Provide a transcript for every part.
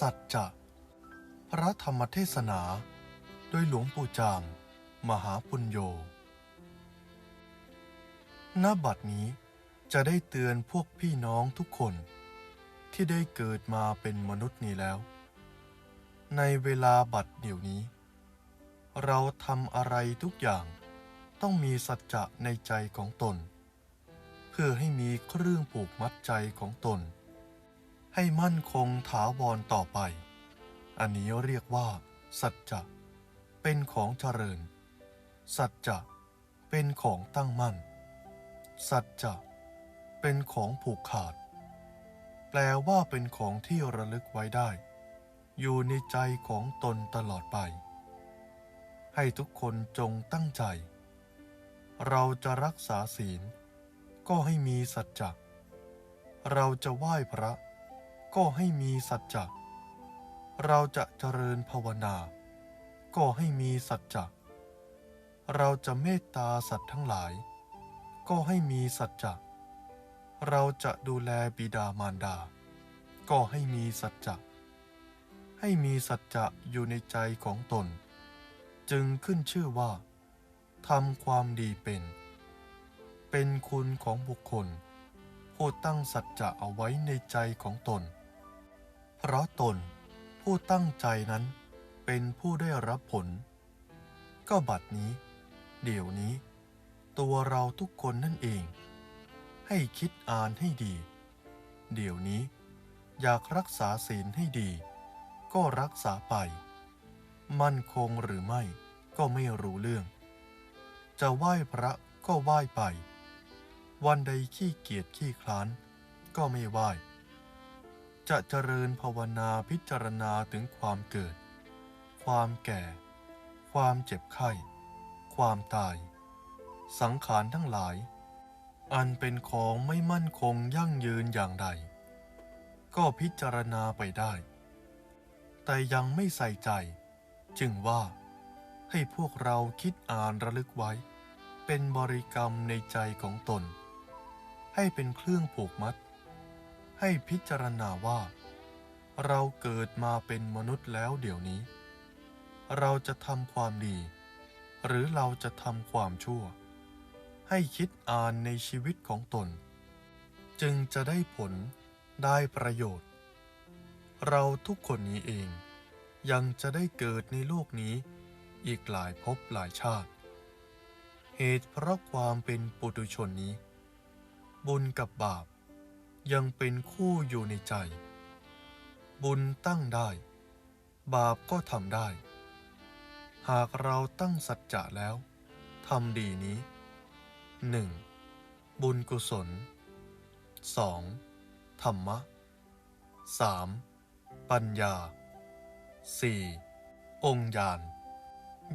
สัจจะ พระธรรมเทศนา โดยหลวงปู่จางมหาปุญโญณบัดนี้จะได้เตือนพวกพี่น้องทุกคน ที่ได้เกิดมาเป็นมนุษย์นี้แล้ว ในเวลาบัดเดี๋ยวนี้ เราทำอะไรทุกอย่างต้องมีสัจจะในใจของตน เพื่อให้มีเครื่องผูกมัดใจของตน ให้มั่นคงถาวรต่อไป อันนี้เรียกว่า สัจจะ เป็นของเจริญ สัจจะเป็นของตั้งมั่น สัจจะเป็นของผูกขาด แปลว่าเป็นของที่ระลึกไว้ได้ อยู่ในใจของตนตลอดไป ให้ทุกคนจงตั้งใจ เราจะรักษาศีล ก็ให้มีสัจจะ เราจะไหว้พระ ก็ให้มีสัจจะเราจะเจริญภาวนา ก็ให้มีสัจจะเราจะเมตตาสัตว์ทั้งหลาย ก็ให้มีสัจจะเราจะดูแลบิดามารดา ก็ให้มีสัจจะให้มีสัจจะอยู่ในใจของตน จึงขึ้นชื่อว่าทำความดีเป็น เป็นคุณของบุคคลผู้ตั้งสัจจะเอาไว้ในใจของตน เพราะตนผู้ตั้งใจนั้นเป็นผู้ได้รับผล ก็บัดนี้ เดี๋ยวนี้ ตัวเราทุกคนนั่นเอง ให้คิดอ่านให้ดี เดี๋ยวนี้ อยากรักษาศีลให้ดี ก็รักษาไป มั่นคงหรือไม่ก็ไม่รู้เรื่อง จะไหว้พระก็ไหว้ไป วันใดขี้เกียจขี้คลานก็ไม่ไหว้ จะเจริญภาวนาพิจารณาถึงความเกิด ความแก่ ความเจ็บไข้ ความตาย สังขารทั้งหลาย อันเป็นของไม่มั่นคงยั่งยืนอย่างใด ก็พิจารณาไปได้ แต่ยังไม่ใส่ใจ จึงว่า ให้พวกเราคิดอ่านระลึกไว้ เป็นบริกรรมในใจของตน ให้เป็นเครื่องผูกมัด ให้พิจารณาว่า เราเกิดมาเป็นมนุษย์แล้วเดี๋ยวนี้ เราจะทำความดี หรือเราจะทำความชั่ว ให้คิดอ่านในชีวิตของตน จึงจะได้ผลได้ประโยชน์ เราทุกคนนี้เอง ยังจะได้เกิดในโลกนี้อีกหลายภพหลายชาติ เหตุเพราะความเป็นปุถุชนนี้ บุญกับบาป ยังเป็นคู่อยู่ในใจ บุญตั้งได้ บาปก็ทำได้ หากเราตั้งสัจจะแล้วทำดีนี้ 1. บุญกุศล 2. ธรรมะ 3. ปัญญา 4. องค์ญาณ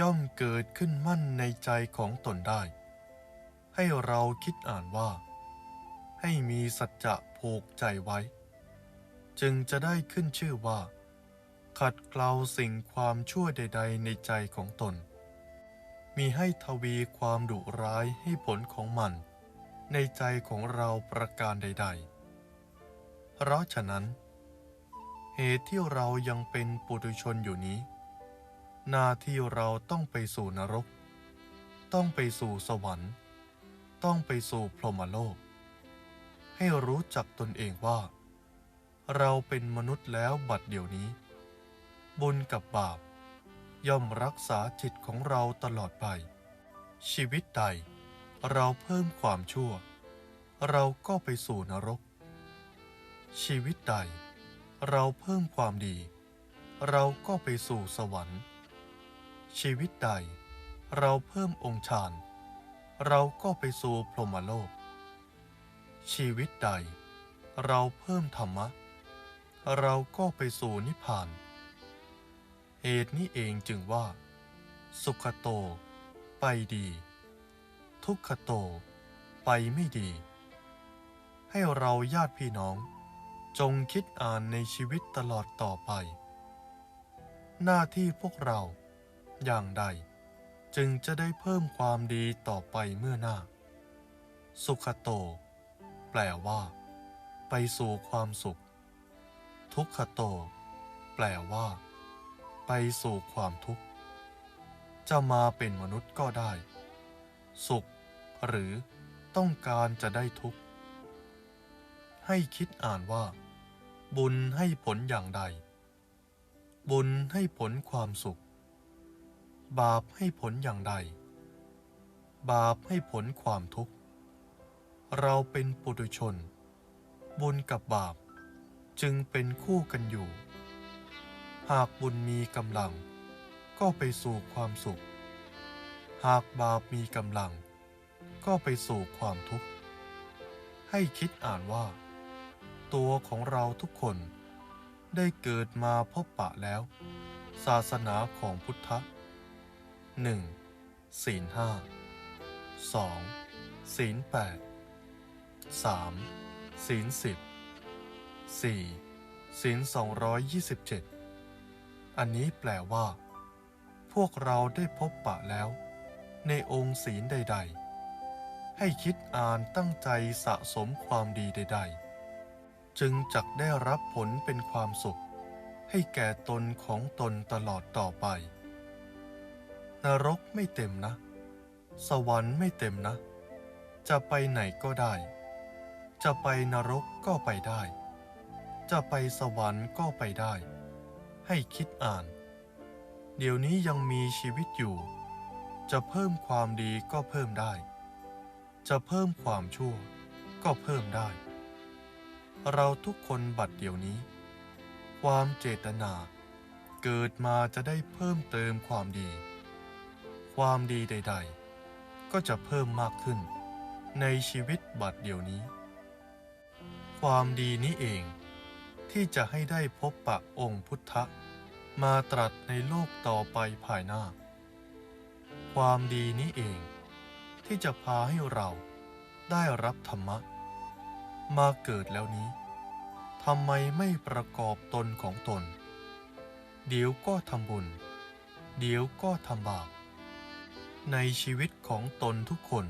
ย่อมเกิดขึ้นมั่นในใจของตนได้ ให้เราคิดอ่านว่า ให้มีสัจจะผูกใจไว้ จึงจะได้ขึ้นชื่อว่า ขัดเกลาสิ่งความชั่วใด ๆ ในใจของตน มีให้ทวีความดุร้ายให้ผลของมัน ในใจของเราประการใด ๆ เพราะฉะนั้น เหตุที่เรายังเป็นปุถุชนอยู่นี้ หน้าที่เราต้องไปสู่นรก ต้องไปสู่สวรรค์ ต้องไปสู่พรหมโลก ให้รู้จักตนเองว่า เราเป็นมนุษย์แล้วบัดเดี๋ยวนี้ บุญกับบาป ย่อมรักษาจิตของเราตลอดไป ชีวิตใดเราเพิ่มความชั่ว เราก็ไปสู่นรก ชีวิตใดเราเพิ่มความดี เราก็ไปสู่สวรรค์ ชีวิตใดเราเพิ่มองค์ฌาน เราก็ไปสู่พรหมโลก ชีวิตใด เราเพิ่มธรรมะ เราก็ไปสู่นิพพาน เหตุนี้เองจึงว่า สุขโต ไปดี ทุกขโต ไปไม่ดี ให้เราญาติพี่น้อง จงคิดอ่านในชีวิตตลอดต่อไป หน้าที่พวกเราอย่างใด จึงจะได้เพิ่มความดีต่อไปเมื่อหน้า สุขโต แปลว่า ไปสู่ความสุข ทุกขโต แปลว่า ไปสู่ความทุกข์ จะมาเป็นมนุษย์ก็ได้ สุข หรือต้องการจะได้ทุกข์ ให้คิดอ่านว่า บุญให้ผลอย่างใด บุญให้ผลความสุข บาปให้ผลอย่างใด บาปให้ผลความทุกข์ เราเป็นปุถุชน บุญกับบาป จึงเป็นคู่กันอยู่ หากบุญมีกำลัง ก็ไปสู่ความสุข หากบาปมีกำลัง ก็ไปสู่ความทุกข์ ให้คิดอ่านว่า ตัวของเราทุกคนได้เกิดมาพบปะแล้ว ศาสนาของพุทธะ 1. ศีลห้า 2. ศีลแปด 3. ศีลสิบ 4. ศีล227อันนี้แปลว่า พวกเราได้พบปะแล้ว ในองค์ศีลใด ๆ ให้คิดอ่านตั้งใจสะสมความดีใด ๆ จึงจักได้รับผลเป็นความสุข ให้แก่ตนของตนตลอดต่อไป นรกไม่เต็มนะ สวรรค์ไม่เต็มนะ จะไปไหนก็ได้ จะไปนรกก็ไปได้ จะไปสวรรค์ก็ไปได้ ให้คิดอ่าน เดี๋ยวนี้ยังมีชีวิตอยู่ จะเพิ่มความดีก็เพิ่มได้ จะเพิ่มความชั่วก็เพิ่มได้ เราทุกคนบัดเดี๋ยวนี้ ความเจตนาเกิดมาจะได้เพิ่มเติมความดี ความดีใด ๆ ก็จะเพิ่มมากขึ้น ในชีวิตบัดเดี๋ยวนี้ ความดีนี้เอง ที่จะให้ได้พบปะองค์พุทธะ มาตรัสในโลกต่อไปภายหน้า ความดีนี้เอง ที่จะพาให้เราได้รับธรรมะ มาเกิดแล้วนี้ทำไมไม่ประกอบตนของตน เดี๋ยวก็ทำบุญ เดี๋ยวก็ทำบาป ในชีวิตของตนทุกคน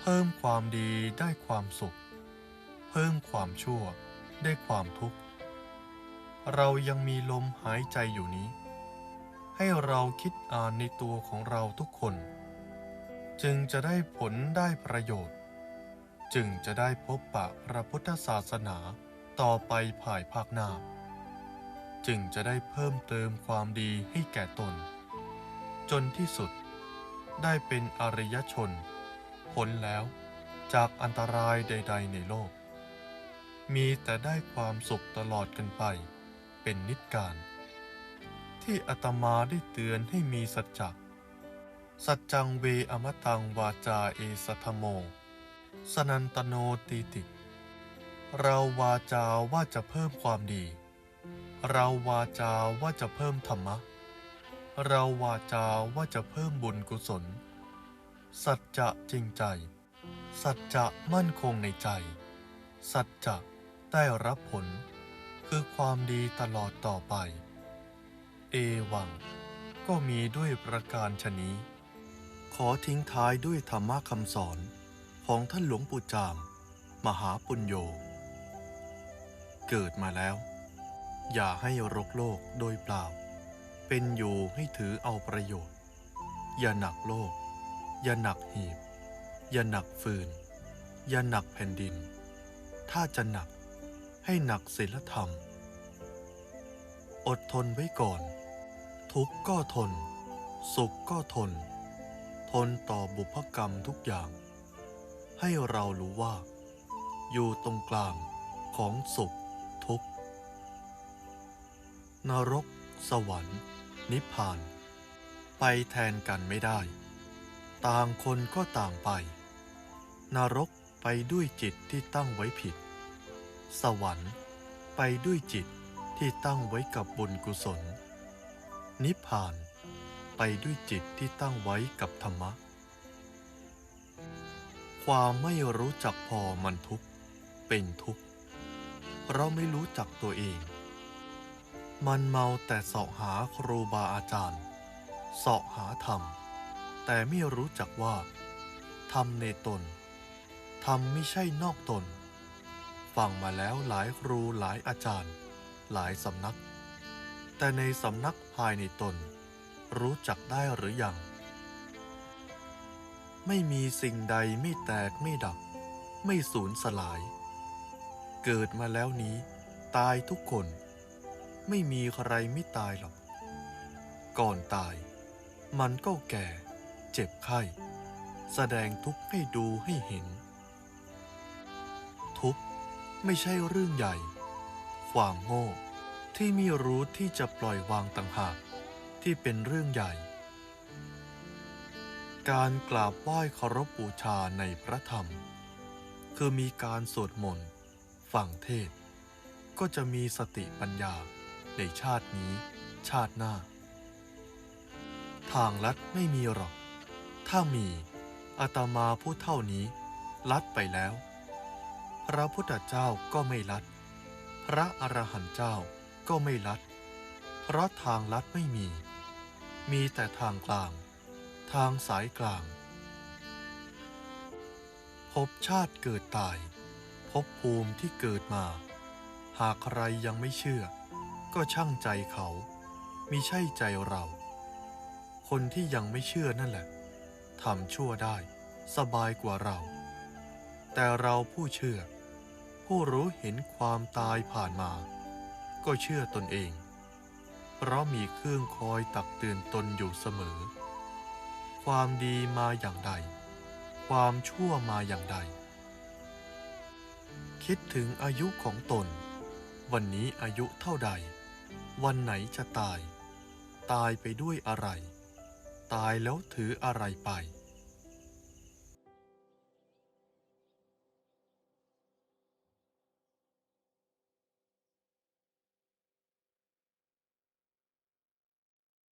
เพิ่มความดีได้ความสุข พิ่มความชั่วได้ความทุกข์ เรายังมีลมหายใจอยู่นี้ ให้เราคิดอ่านในตัวของเราทุกคน จึงจะได้ผลได้ประโยชน์ จึงจะได้พบปะพระพุทธศาสนาต่อไปภายภาคหน้า จึงจะได้เพิ่มเติมความดีให้แก่ตน จนที่สุดได้เป็นอริยชนพ้นแล้วจากอันตรายใด ๆ ในโลก มีแต่ได้ความสุขตลอดกันไป เป็นนิจการ ที่อาตมาได้เตือนให้มีสัจจะสัจจังเวอมตังวาจาเอสัทธโม สนันตโนตีติ เราวาจาว่าจะเพิ่มความดี เราวาจาว่าจะเพิ่มธรรมะ เราวาจาว่าจะเพิ่มบุญกุศล สัจจะจริงใจ สัจจะมั่นคงในใจ สัจจะ ได้รับผล คือความดีตลอดต่อไป เอวัง ก็มีด้วยประการชนี้ ขอทิ้งท้ายด้วยธรรมะคำสอนของท่านหลวงปู่จาม มหาปุญโญเกิดมาแล้ว อย่าให้รกโลกโดยเปล่า เป็นอยู่ให้ถือเอาประโยชน์ อย่าหนักโลก อย่าหนักหีบ อย่าหนักฟืน อย่าหนักแผ่นดิน ถ้าจะหนัก ให้หนักศีลธรรม อดทนไว้ก่อน ทุกข์ก็ทน สุขก็ทน ทนต่อบุพกรรมทุกอย่าง ให้เรารู้ว่า อยู่ตรงกลางของสุขทุกข์นรก สวรรค์ นิพพาน ไปแทนกันไม่ได้ ต่างคนก็ต่างไป นรกไปด้วยจิตที่ตั้งไว้ผิด สวรรค์ไปด้วยจิตที่ตั้งไว้กับบุญกุศล นิพพานไปด้วยจิตที่ตั้งไว้กับธรรมะ ความไม่รู้จักพอมันทุกข์เป็นทุกข์ เราไม่รู้จักตัวเอง มันเมาแต่เสาะหาครูบาอาจารย์เสาะหาธรรม แต่ไม่รู้จักว่าธรรมในตนธรรมไม่ใช่นอกตน ฟังมาแล้วหลายครูหลายอาจารย์ หลายสำนัก แต่ในสำนักภายในตน รู้จักได้หรือยัง ไม่มีสิ่งใดไม่แตกไม่ดับ ไม่สูญสลาย เกิดมาแล้วนี้ ตายทุกคน ไม่มีใครไม่ตายหรอก ก่อนตาย มันก็แก่ เจ็บไข้ แสดงทุกข์ให้ดูให้เห็น ไม่ใช่เรื่องใหญ่ ความโง่ที่ไม่รู้ที่จะปล่อยวางต่างหากที่เป็นเรื่องใหญ่ การกราบไหว้เคารพบูชาในพระธรรม คือมีการสวดมนต์ฟังเทศ ก็จะมีสติปัญญาในชาตินี้ชาติหน้า ทางลัดไม่มีหรอก ถ้ามีอาตมาผู้เท่านี้ ลัดไปแล้ว พระพุทธเจ้าก็ไม่ลัด พระอรหันต์เจ้าก็ไม่ลัด เพราะทางลัดไม่มี มีแต่ทางกลาง ทางสายกลางภพชาติเกิดตายภพภูมิที่เกิดมา หากใครยังไม่เชื่อ ก็ช่างใจเขามิใช่ใจเรา คนที่ยังไม่เชื่อนั่นแหละทำชั่วได้ สบายกว่าเรา แต่เราผู้เชื่อ ผู้รู้เห็นความตายผ่านมา ก็เชื่อตนเอง เพราะมีเครื่องคอยตักเตือนตนอยู่เสมอ ความดีมาอย่างใด ความชั่วมาอย่างใด คิดถึงอายุของตน วันนี้อายุเท่าใด วันไหนจะตาย ตายไปด้วยอะไร ตายแล้วถืออะไรไป